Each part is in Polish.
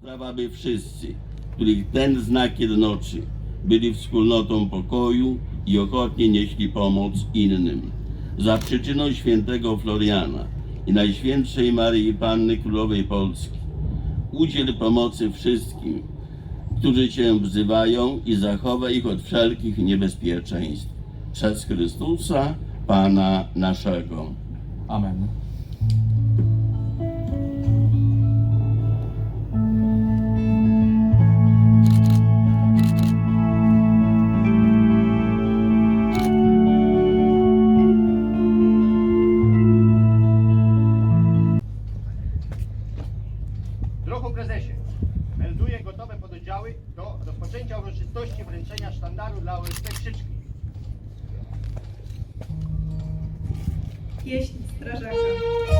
Sprawa, by wszyscy, których ten znak jednoczy, byli wspólnotą pokoju i ochotnie nieśli pomoc innym. Za przyczyną świętego Floriana i Najświętszej Maryi Panny Królowej Polski udziel pomocy wszystkim, którzy Cię wzywają i zachowaj ich od wszelkich niebezpieczeństw. Przez Chrystusa, Pana naszego. Amen. Rozpoczęcia uroczystości wręczenia sztandaru dla OSP Krzyczki. Pieśń strażaka.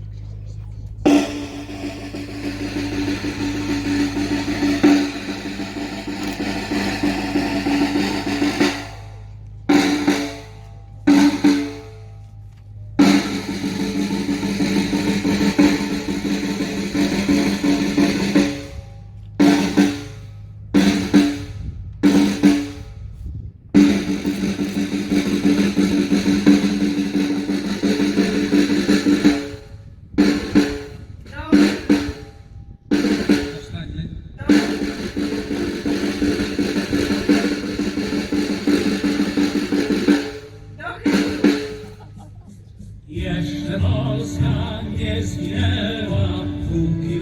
Jeszcze Polska nie zginęła, póki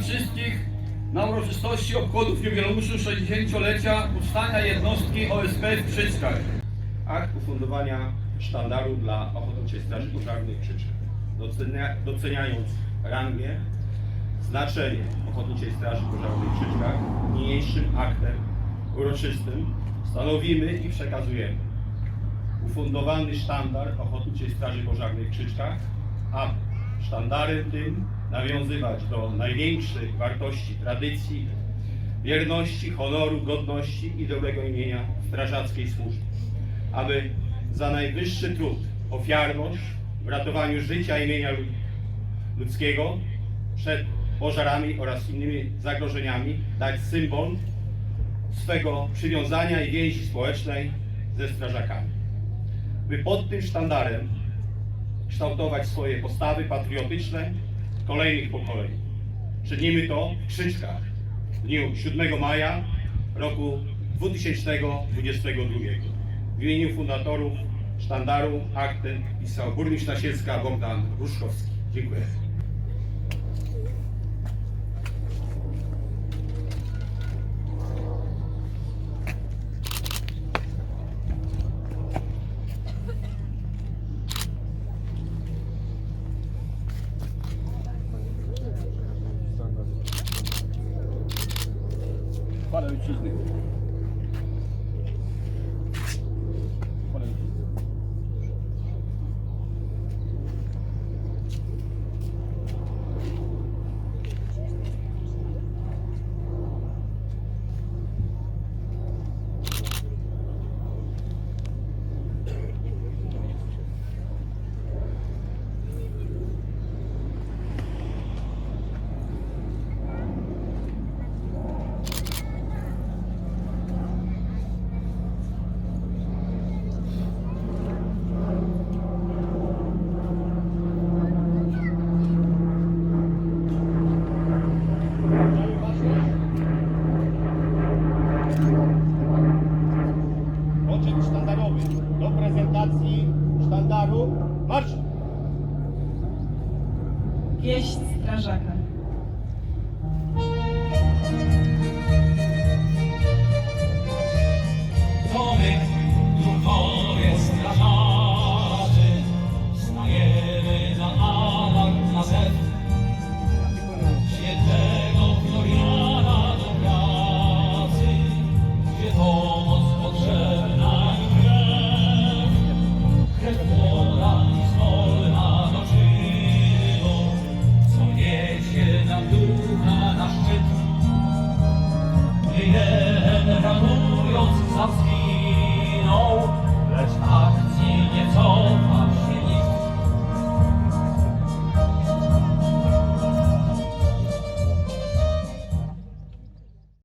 Wszystkich na uroczystości obchodów jubileuszu 60-lecia powstania jednostki OSP w Krzyczkach. akt ufundowania sztandaru dla Ochotniczej Straży Pożarnej Krzyczek. Docenia, doceniając rangę, znaczenie Ochotniczej Straży Pożarnej Krzyczkach, niniejszym aktem uroczystym stanowimy i przekazujemy ufundowany sztandar Ochotniczej Straży Pożarnej w Krzyczkach, aby sztandarem tym nawiązywać do największych wartości tradycji, wierności, honoru, godności i dobrego imienia strażackiej służby aby za najwyższy trud, ofiarność w ratowaniu życia i ludzkiego przed pożarami oraz innymi zagrożeniami dać symbol swego przywiązania i więzi społecznej ze strażakami. By pod tym sztandarem kształtować swoje postawy patriotyczne kolejnych pokoleń. Czynimy to w Krzyczkach w dniu 7 maja roku 2022. W imieniu fundatorów sztandaru akt pisał burmistrz Nasielska Bogdan Ruszkowski. Dziękuję. пора Marsz! Pieśń strażaka.